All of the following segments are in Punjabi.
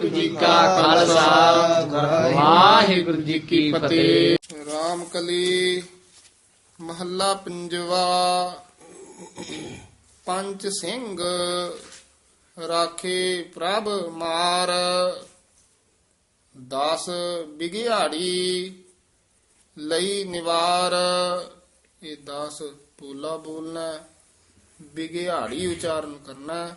ਵਾਹਿਗੁਰੂ ਜੀ ਕਾ ਖਾਲਸਾ। ਵਾਹਿਗੁਰੂ ਜੀ ਕੀ ਫਤਿਹ। ਰਾਮ ਕਲੀ ਮਹੱਲਾ ਪੰਜਵਾ। ਪੰਜ ਸਿੰਘ ਰਾਖੇ ਪ੍ਰਭ ਮਾਰ। 10 ਬਿਗਿਆੜੀ ਲਈ ਨਿਵਾਰ। ਇਹ 10 ਪੂਲਾ ਬੋਲਣਾ ਬਿਗਿਆੜੀ ਉਚਾਰਨ ਕਰਨਾ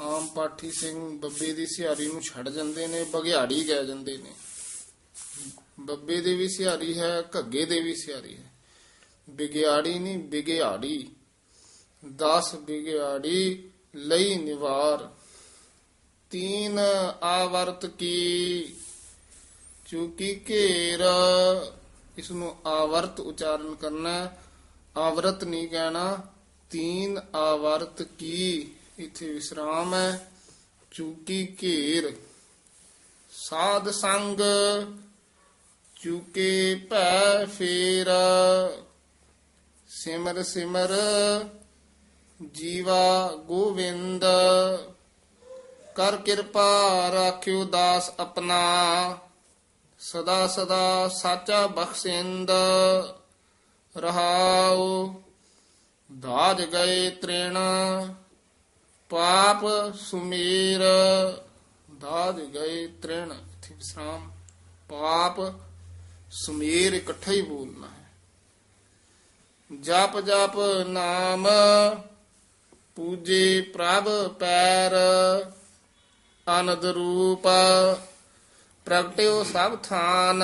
ਆਮ ਪਾਠੀ ਸਿੰਘ ਬੱਬੇ ਦੀ ਸਿਹਾਰੀ ਨੂੰ ਛੱਡ ਜਾਂਦੇ ਨੇ ਬਗਿਆੜੀ ਕਹਿ ਜਾਂਦੇ ਨੇ। ਬੱਬੇ ਦੇ ਵੀ ਸਿਹਾਰੀ ਹੈ, ਘੱਗੇ ਦੇ ਵੀ ਸਿਹਾਰੀ ਹੈ। ਬਿਗਿਆੜੀ ਨਹੀਂ, ਬਿਗਿਆੜੀ। 10 ਬਿਗਿਆੜੀ, ਲਈ ਨਿਵਾਰ। ਤੀਨ ਆਵਰਤ ਕੀ? ਚੁਕੀ ਘੇਰ। ਇਸ ਨੂੰ ਆਵਰਤ ਉਚਾਰਨ ਕਰਨਾ ਆਵਰਤ ਨਹੀਂ ਕਹਿਣਾ, ਤੀਨ ਆਵਰਤ ਕੀ? ਇੱਥੇ ਵਿਸਰਾਮ ਹੈ। ਚੂਕੀ ਘੇਰ। ਸਾਧ ਸੰਗ ਚੁਕੇ ਭੈ ਫੇਰ। ਸਿਮਰ ਸਿਮਰ ਜੀਵਾ ਗੋਵਿੰਦ। ਕਰ ਕਿਰਪਾ ਰਾਖਿਓ ਦਾਸ ਆਪਣਾ। ਸਦਾ ਸਦਾ ਸਾਚਾ ਬਖਸ਼ਿੰਦ। ਰਹਾਉ। ਦਾਜ ਗਏ ਤ੍ਰਿਣ। ਪਾਪ ਸੁਮੇਰ ਦਾਜ ਗਏ ਤ੍ਰਿਣ। ਇੱਥੇ ਵਿਸਰਾਮ। ਪਾਪ ਸੁਮੇਰ ਇਕੱਠਾ ਹੀ ਬੋਲਣਾ ਹੈ। ਜਪ ਜਪ ਨਾਮ ਪੂਜੇ ਪ੍ਰਭ ਪੈਰ ਅਨੰਦ ਰੂਪ ਪ੍ਰਗਟਿਓ ਸਭ ਥਾਨ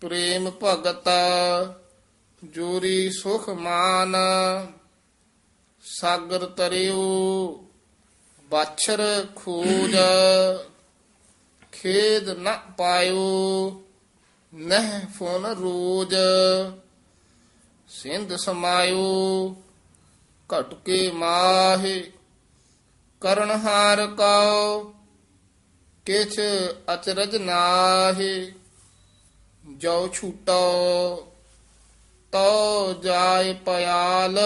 ਪ੍ਰੇਮ ਭਗਤ ਜੋਰੀ ਸੁਖ ਮਾਨ ਸਾਗਰ ਤਰਿਓ ਬਾਛਰ ਖੋਜ, ਖੇਦ ਨ ਪਾਇਓ, ਨਹਿ ਫੋਨ ਰੋਜ, ਸਿੰਧ ਸਮਾਇਓ, ਘਟ ਮਾਹੇ, ਕਰਨ ਹਾਰ ਕਉ ਕਿਛ ਅਚਰਜ ਨਾਹੇ ਜੋ ਛੂਟੋ ਤੋ ਜਾਏ ਪਿਆਲ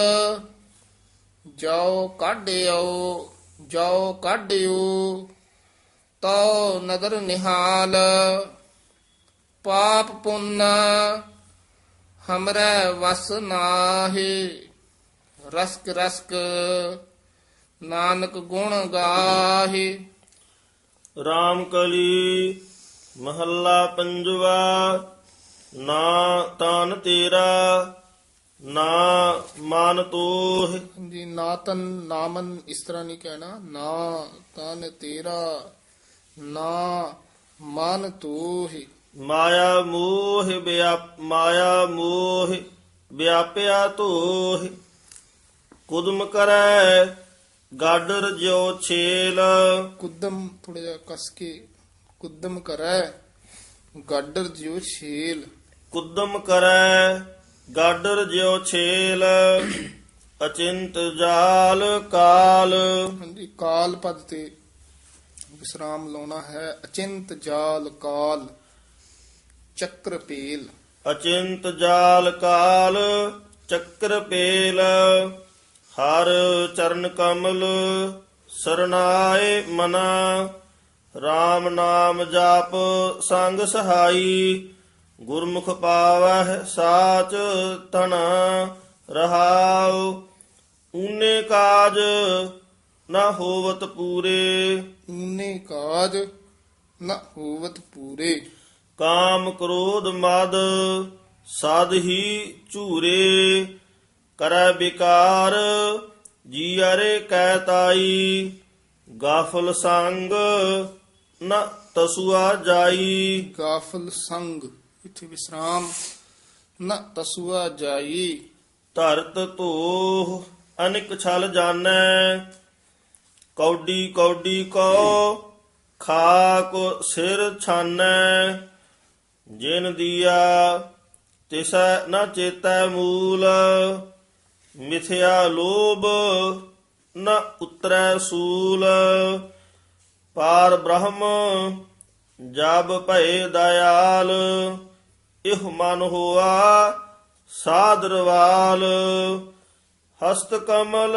ਜੋ ਕਾਢਿਓ ਜੋ ਕਾਢਿਓ। ਤੋ ਨਦਰ ਨਿਹਾਲ, ਪਾਪ ਪੁੰਨ, ਹਮਰੇ ਵਸ ਨਾਹੀ। ਰਸਕ ਰਸਕ ਨਾਨਕ ਗੁਣ ਗਾਹੀ। ਰਾਮ ਕਲੀ ਮਹੱਲਾ ਪੰਜਵਾ, ਨਾ ਤਾਨ ਤੇਰਾ ਨਾ ਮਨ ਤੋਹ। ਜੀ ਨਾ ਤਨ ਨਾਮਨ ਇਸ ਤਰ੍ਹਾਂ ਨਹੀਂ ਕਹਿਣਾ। ਨਾ ਤਨ ਤੇਰਾ ਨਾ ਮਨ ਤੂੰ ਹੀ ਮਾਇਆ ਮੋਹ ਵਿਆਪ ਮਾਇਆ ਮੋਹ ਵਿਆਪਿਆ ਤੋਹ। ਕੁਦਮ ਕਰੈ ਗਾਡਰ ਜਿਉ ਛੇਲ। ਕੁਦਮ ਥੋੜਾ ਜਿਹਾ ਕਸ ਕੇ ਕੁਦਮ ਕਰੈ ਗਾਡਰ ਜਿਉ ਛੇਲ। ਕੁਦਮ ਕਰੈ ਗਾਡਰ ਜਿਉ ਛੇਲ ਅਚਿੰਤ ਜਾਲ ਕਾਲ। ਹਾਂਜੀ ਕਾਲ ਪਦ ਤੇ ਵਿਸਰਾਮ ਲਾਉਣਾ ਹੈ। ਅਚਿੰਤ ਜਾਲ ਕਾਲ ਚੱਕਰ ਪੇਲ। ਅਚਿੰਤ ਜਾਲ ਕਾਲ ਚੱਕਰ ਪੇਲ। ਹਰ ਚਰਨ ਕਮਲ ਸਰਨਾਏ ਮਨਾ। RAM ਨਾਮ ਜਾਪ ਸੰਗ ਸਹਾਈ। ਗੁਰਮੁਖ ਪਾਵਹਿ ਸਾਚ ਤਨ ਰਹਾਉ ਊਨੇ ਕਾਜ ਨਾ ਹੋਵਤ ਪੂਰੇ। ਊਨੇ ਕਾਜ ਨ ਹੋਵਤ ਪੂਰੇ। ਕਾਮ ਕ੍ਰੋਧ ਮਦ ਸਦ ਹੀ ਝੂਰੇ ਕਰੈ ਵਿਕਾਰ ਜੀ ਅਰੇ ਕਹਿ ਤਾਈ ਗਾਫਲ ਸੰਗ ਨ ਤਸੁਆ ਜਾਈ। ਗਾਫਲ ਸੰਗ ਇਥੇ ਵਿਸਰਾਮ, ਨ ਤਸੁਆ ਜਾਈ। ਧਰਤ ਧੋਹ, ਅਨਿਕ ਛਲ ਜਾਣੈ। ਕੌਡੀ ਕੌਡੀ ਕੋ, ਖਾਕ ਸਿਰ ਛਾਨੈ। ਜਿਨ ਦੀਆ ਤਿਸੈ ਨ ਚੇਤੈ ਮੂਲ, ਮਿਥਿਆ ਲੋਭ ਨ ਉਤਰੈ ਸੂਲ। ਪਾਰ ਬ੍ਰਹਮ, ਜਬ ਭਏ ਦਇਆਲ। ਇਹ ਮਨ ਹੋਆ ਸਾਦਰਵਾਲ ਹਸਤ ਕਮਲ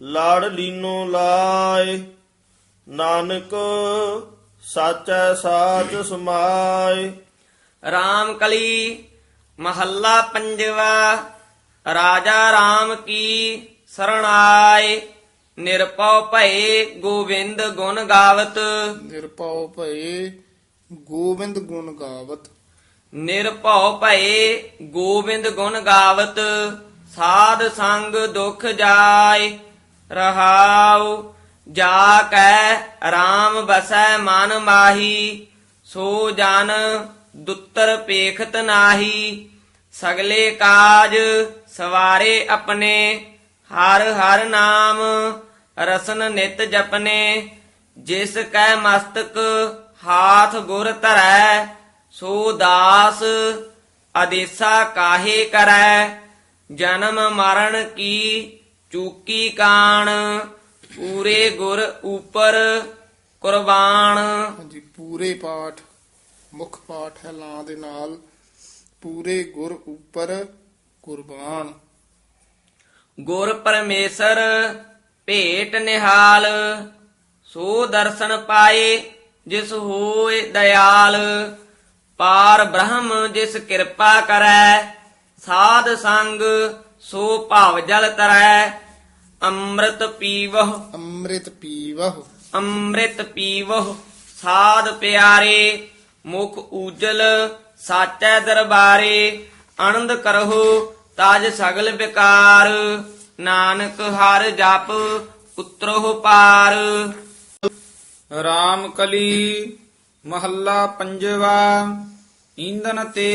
ਲਾੜ ਲੀਨੋ ਲਾਏ। ਨਾਨਕ ਸਾਚੈ ਸਾਚ ਸਮਾਏ। ਰਾਮ ਕਲੀ ਮਹੱਲਾ ਪੰਜਵਾ ਰਾਜਾ ਰਾਮ ਕੀ ਸਰਣਾਏ ਨਿਰਪਉ ਭਏ ਗੋਵਿੰਦ ਗੁਣ ਗਾਵਤ। ਨਿਰਭਉ ਭਏ ਗੋਬਿੰਦ ਗੁਣ ਗਾਵਤ। ਨਿਰਭਉ ਭਏ ਗੋਬਿੰਦ ਗੁਣ ਗਾਵਤ, ਸਾਧ ਸੰਗ ਦੁਖ ਜਾਏ, ਰਹਾਉ, ਜਾ ਕੈ RAM ਬਸੈ ਮਨ ਮਾਹੀ, ਸੋ ਜਨ ਦੁੱਤਰ ਪੇਖਤ ਨਾਹੀ, ਸਗਲੇ ਕਾਜ ਸਵਾਰੇ ਆਪਣੇ, ਹਰ ਹਰ ਨਾਮ ਰਸਨ ਨਿਤ ਜਪਨੇ, ਜਿਸ ਕੈ ਮਸਤਕ ਹਾਥ ਗੁਰ ਧਰੈ ਸੋ ਦਾਸ ਅਦੇਸਾ ਕਾਹੇ ਕਰੈ? ਜਨਮ ਮਰਨ ਕੀ ਚੂਕੀ ਕਾਣ? ਪੂਰੇ ਗੁਰ ਉਪਰ ਕੁਰਬਾਨ। ਹਾਂਜੀ ਪੂਰੇ ਪਾਠ ਮੁੱਖ ਪਾਠ ਹੈ ਲਾਂ ਦੇ ਨਾਲ। ਪੂਰੇ ਗੁਰ ਉੱਪਰ ਕੁਰਬਾਨ। ਗੁਰ ਪਰਮੇਸ਼ਰ ਭੇਟ ਨਿਹਾਲ ਸੋ ਦਰਸ਼ਨ ਪਾਏ ਜਿਸ ਹੋਏ ਦਇਆਲ। ਪਾਰ ਬ੍ਰਹਮ ਜਿਸ ਕਿਰਪਾ ਕਰੈ ਸਾਧ ਸੰਗ ਸੋ ਭਾਵ ਜਲ ਤਰੈ। ਅੰਮ੍ਰਿਤ ਪੀਵਹ। ਅੰਮ੍ਰਿਤ ਪੀਵਹੁ। ਅੰਮ੍ਰਿਤ ਪੀਵਹ। ਸਾਧ ਪਿਆਰੇ ਮੁਖ ਉਜਲ ਸਾਚੈ ਦਰਬਾਰੇ ਆਨੰਦ ਕਰਹੁ ਤਾਜ ਸਗਲ ਵਿਕਾਰ। ਨਾਨਕ ਹਰ ਜਪ ਉਤਰਹੁ ਪਾਰ। ਰਾਮ ਕਲੀ ਮਹੱਲਾ ਪੰਜਵਾ ਈਂਧਨ ਤੇ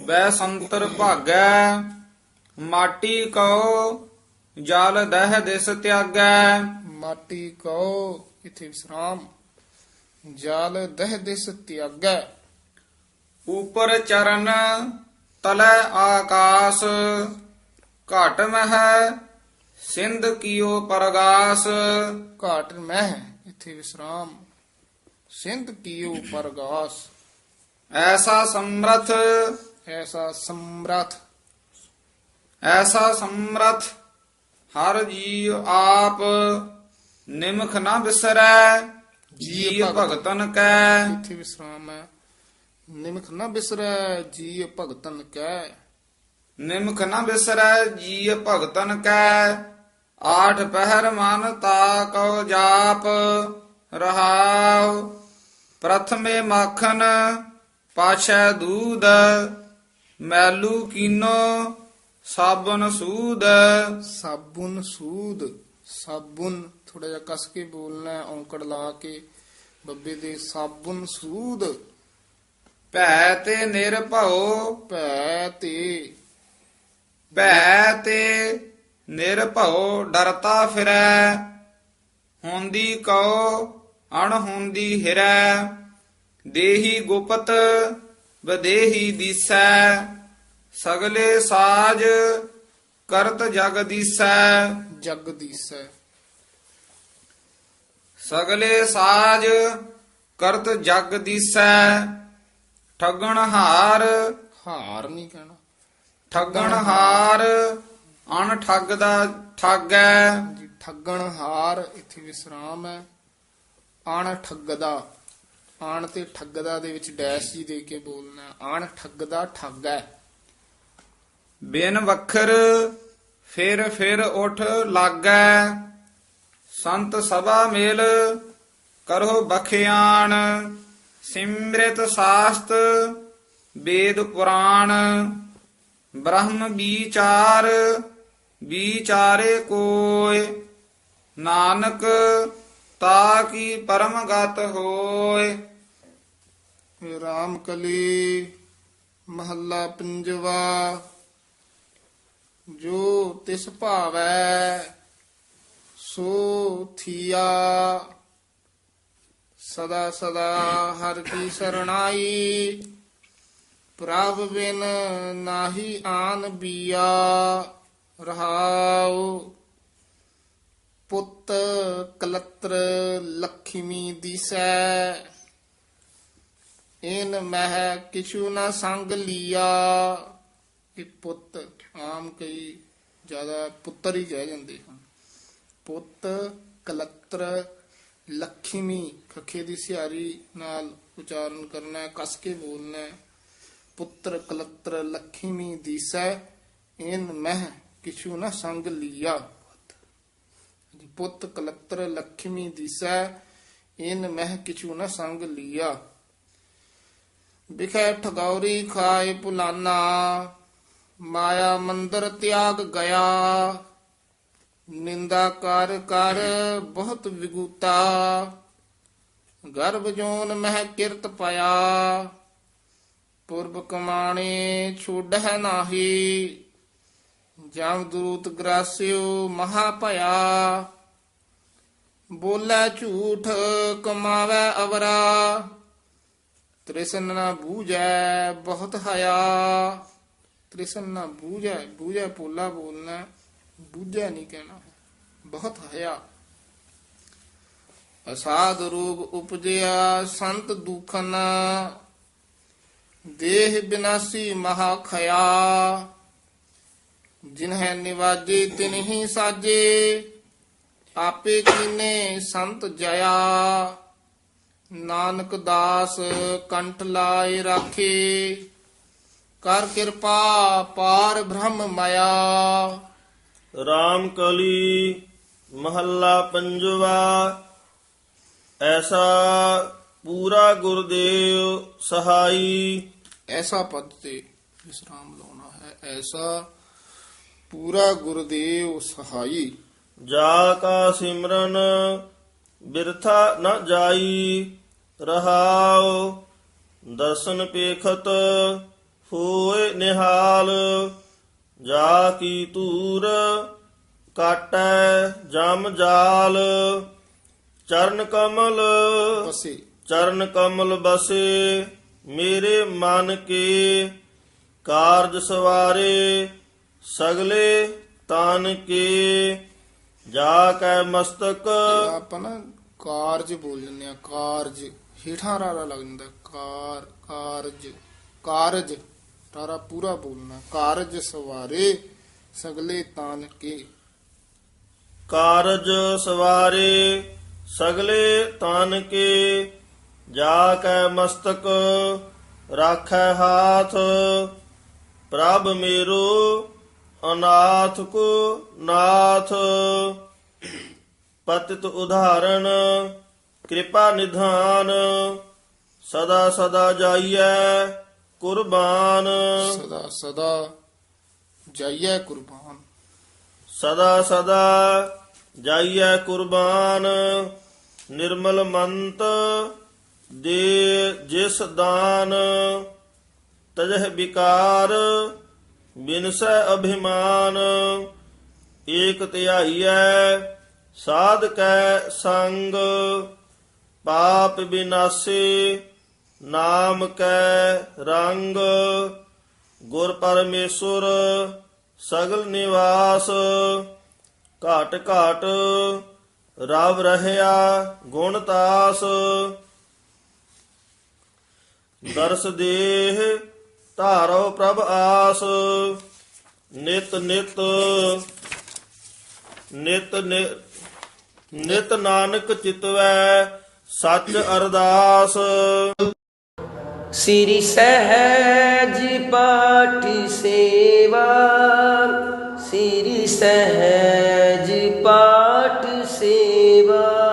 ਬੈ ਸੰਤਰ ਭਾਗੈ ਮਾਟੀ ਕਉ ਜਲ ਦਹਿ ਦਿਸ ਤਿਆਗੈ। ਮਾਟੀ ਕਉ ਇਥੇ ਵਿਸਰਾਮ। ਜਲ ਦਹ ਦਿਸ ਤਿਆਗੈ। ਉਪਰ ਚਰਨ ਤਲੈ ਆਕਾਸ ਘਟ ਮਹਿ ਸਿੰਧ ਕੀਓ ਪਰਗਾਸ। ਘਾਟ ਮਹਿ ਇਥੇ ਵਿਸਰਾਮ। ਸਿੰਧ ਕੀਓ ਪਰਗਾਸ। ਐਸਾ ਸਮਰਥ। ਐਸਾ ਸਮਰਥ। ਐਸਾ ਸਮਰਥ। ਹਰ ਜੀ ਆਪ ਨਿਮਖ ਨਾ ਬਿਸਰੈ ਜੀ ਭਗਤਨ ਕੈ। ਇਥੇ ਵਿਸਰਾਮ ਹੈ। ਨਿਮਖ ਨਾ ਬਿਸਰੈ ਜੀ ਭਗਤਨ ਕੈ। ਨਿਮਖ ਨਾ ਬਿਸਰੈ ਜੀ ਭਗਤਨ ਕੈ। ਆਠ ਪਹਿਰ ਮਨ ਤਾ ਕਉ ਜਾਪ ਰਹਾਉ। ਪ੍ਰਥਮੇ ਮੱਖਨ ਪਾਛੈ ਦੂਧ ਮੈਲੂ ਕੀਨੋ ਸਾਬਨ ਸੂਦ। ਸਾਬੁਨ ਸੂਦ ਸਾਬੁਨ ਥੋੜਾ ਜਿਹਾ ਕਸ ਕੇ ਬੋਲਣਾ ਹੈ, ਔਂਕੜ ਲਾ ਕੇ। ਬੱਬੇ ਦੇ ਸਾਬੁਨ ਸੂਦ। ਭੈ ਤੇ ਨਿਰਭਉ। ਭੈ ਤੇ ਭੈ ਤੇ ਨਿਰਭਉ ਡਰਤਾ ਫਿਰੈ ਹੁੰਦੀ ਕਉ। ਅਣ ਹੁੰਦੀ ਹਿਰੈ ਦੇਹੀ ਗੁਪਤ ਬਦੇਹੀ ਦੀਸੈ ਸਗਲੇ ਸਾਜ ਕਰਤ ਜਗ ਦੀਸੈ। ਜਗ ਦੀਸੈ। ਸਗਲੇ ਸਾਜ ਕਰਤ ਜਗ ਦੀਸੈ ਠਗਣ ਹਾਰ ਹਾਰ ਨਹੀਂ ਕਹਿਣਾ। ਠੱਗਣ ਹਾਰ ਅਣ ਠੱਗ। ਦਾ ਠੱਗੈ ਜੀ ਠੱਗਣ ਹਾਰ ਇੱਥੇ ਵਿਸਰਾਮ ਹੈ। ਆਣ ਠੱਗਦਾ, ਆਣ ਤੇ ਠੱਗਦਾ ਦੇ ਵਿੱਚ ਡੈਸ਼ ਜੀ ਦੇ ਕੇ ਬੋਲਣਾ, ਆਣ ਠੱਗਦਾ ਠੱਗ ਹੈ। ਬਿਨ ਵਖਰ ਫਿਰ ਫਿਰ ਉਠ ਲਾਗੈ, ਸੰਤ ਸਭਾ ਮੇਲ ਕਰੋ ਬਖਿਆਣ ਸਿਮ੍ਰਿਤ ਸਾਸਤ ਵੇਦ ਪੁਰਾਣ, ਬ੍ਰਹਮ ਵਿਚਾਰ, ਵਿਚਾਰੇ ਕੋਇ, ਨਾਨਕ ਤਾ ਕੀ ਪਰਮ ਗਤ ਹੋਏ। ਰਾਮ ਕਲੀ ਮਹੱਲਾ ਪੰਜਵਾ। ਜੋ ਤਿਸ ਭਾਵੈ, ਸੋ ਥੀਆ। ਸਦਾ ਸਦਾ ਹਰ ਕੀ ਸਰਣਾਈ, ਪ੍ਰਭ ਬਿਨ ਨਾਹੀ ਆਨ ਬੀਆ ਰਹਾਉ। ਪੁੱਤ ਕਲਤਰ ਲਖਮੀ ਦਿਸੈ। ਇਨ ਮਹਿ ਕਿਛੂ ਨਾ ਸੰਗ ਲੀਆ। ਕਿ ਪੁੱਤ ਆਮ ਕਈ ਜ਼ਿਆਦਾ ਪੁੱਤਰ ਹੀ ਕਹਿ ਜਾਂਦੇ ਹਨ। ਪੁੱਤ ਕਲਤਰ ਲਖਮੀ ਖਖੇ ਦੀ ਸਿਆਰੀ ਨਾਲ ਉਚਾਰਨ ਕਰਨਾ ਹੈ ਕਸ ਕੇ ਬੋਲਣਾ ਹੈ ਪੁੱਤਰ ਕਲਤਰ ਲਖਮੀ ਦਿਸੈ। ਇਨ ਮਹਿ ਕਿਛੂ ਨਾ ਸੰਗ ਲੀਆ। ਪੁੱਤ ਕਲਤਰ ਲਖਮੀ ਦੀਸੈ, ਇਨ ਮਹਿ ਕਿਛੂ ਨਾ ਸੰਗ ਲੀਆ। ਵਿਖੇ ਠਗੌਰੀ ਖਾਏ ਪੁਲਾਨਾ, ਮਾਇਆ ਮੰਦਰ ਤਿਆਗ ਗਿਆ। ਨਿੰਦਾ ਕਰ ਕਰ ਬਹੁਤ ਵਿਗੂਤਾ, ਗਰਭ ਜੋਨ ਮਹਿ ਕਿਰਤ ਪਾਇਆ ਪੁਰਬ ਕਮਾਣੇ ਛੋੜਹਿ ਨਾਹੀ। ਜਮ ਦੂਤ ਗ੍ਰਾਸਿਓ ਮਹਾ ਭਇਆ ਬੋਲੇ ਝੂਠ ਕਮਾਵੇ ਅਵਰਾ। ਤ੍ਰਿਸ਼ਨ ਨਾ ਬੂਝੈ ਬਹੁਤ ਹਯਾ ਤ੍ਰਿਸ਼ਨ ਨਾ ਬੂਝੈ ਬੂਝੈ ਪੋਲਾ ਬੋਲਣਾ, ਬੂਝੈ ਨਹੀਂ ਕਹਿਣਾ। ਬਹੁਤ ਹਯਾ ਅਸਾਧ ਰੋਗ ਉਪਜਿਆ, ਸੰਤ ਦੁਖਨ। ਦੇਹ ਬਿਨਾਸੀ ਮਹਾ ਖਇਆ। ਜਿਨਹਿ ਨਿਵਾਜੇ ਤਿਨਹੀ ਸਾਜੇ ਆਪੇ ਕੀਨੇ ਸੰਤ ਜਇਆ। ਨਾਨਕ ਦਾਸ ਕੰਠ ਲਾਏ ਰਾਖੇ ਕਰ ਕਿਰਪਾ ਪਾਰ ਬ੍ਰਹਮ ਮਾਇਆ। ਰਾਮ ਕਲੀ ਮਹੱਲਾ ਪੰਜਵਾ ਐਸਾ ਪੂਰਾ ਗੁਰਦੇਵ ਸਹਾਈ। ਐਸਾ ਪਦ ਤੇ ਵਿਸਰਾਮ ਲਾਉਣਾ ਹੈ ਐਸਾ ਪੂਰਾ ਗੁਰਦੇਵ ਸਹਾਈ। ਜਾ ਕਾ ਸਿਮਰਨ ਬਿਰਥਾ ਨ ਜਾਈ ਰਹਾਉ ਦਰਸ਼ਨ ਪੇਖਤ ਹੋਏ ਨਿਹਾਲ ਜਾ ਕੀ ਤੂਰ ਕਾਟੈ ਜਮ ਜਾਲ ਚਰਨ ਕਮਲ ਬਸੇ। ਚਰਨ ਕਮਲ ਬਸੇ ਮੇਰੇ ਮਨ ਕੇ ਕਾਰਜ ਸਵਾਰੇ ਸਗਲੇ ਤਨ ਕੇ ਜਾ ਕੈ ਮਸਤਕ ਆਪਾਂ ਨਾ ਕਾਰਜ ਬੋਲ ਜੰਨੇ ਆ ਕਾਰਜ। ਹੀਠਾਂ ਰਾਰਾ ਲੱਗ ਜਾਂਦਾ ਕਾਰ ਕਾਰਜ ਕਾਰਜ। ਰਾਰਾ ਪੂਰਾ ਬੋਲਣਾ ਕਾਰਜ ਸਵਾਰੇ ਸਗਲੇ ਤਾਨ ਕੇ ਕਾਰਜ ਸਵਾਰੇ ਸਗਲੇ ਤਨ ਕੇ ਜਾ ਕੈ ਮਸਤਕ ਰਾਖੈ ਹਾਥ। ਪ੍ਰਭ ਮੇਰੋ ਅਨਾਥ ਕੋ ਨਾਥ। ਪਤਿਤ ਉਦਾਹਰਣ ਕਿਰਪਾ ਨਿਧਾਨ ਸਦਾ ਸਦਾ ਜਾਈਐ ਕੁਰਬਾਨ। ਸਦਾ ਸਦਾ ਜਾਈਏ ਕੁਰਬਾਨ। ਸਦਾ ਸਦਾ ਜਾਈਐ ਕੁਰਬਾਨ। ਨਿਰਮਲ ਮੰਤ ਦੇ ਜਿਸ ਦਾਨ ਤਜਹ ਵਿਕਾਰ ਬਿਨਸੈ ਅਭਿਮਾਨ, ਏਕ ਧਿਆਈਐ, ਸਾਧ ਕੈ ਸੰਗ, ਪਾਪ ਬਿਨਾਸੇ, ਨਾਮ ਕੈ ਰੰਗ। ਗੁਰ ਪਰਮੇਸ਼ੁਰ, ਸਗਲ ਨਿਵਾਸ, ਘਾਟ ਘਾਟ ਰਵ ਰਹਿਆ ਗੁਣ ਤਾਸ। ਦਰਸ ਦੇਹ ਧਾਰੋ ਪ੍ਰਭ ਆਸ। ਨਿਤ ਨਿਤ ਨਿਤ ਨਿਤ ਨਾਨਕ ਚਿਤਵੈ ਸੱਚ ਅਰਦਾਸ। ਸ੍ਰੀ ਸਹਿਜ ਪਾਠੀ ਸੇਵਾ, ਸ੍ਰੀ ਸਹਿਜ ਪਾਠ ਸੇਵਾ।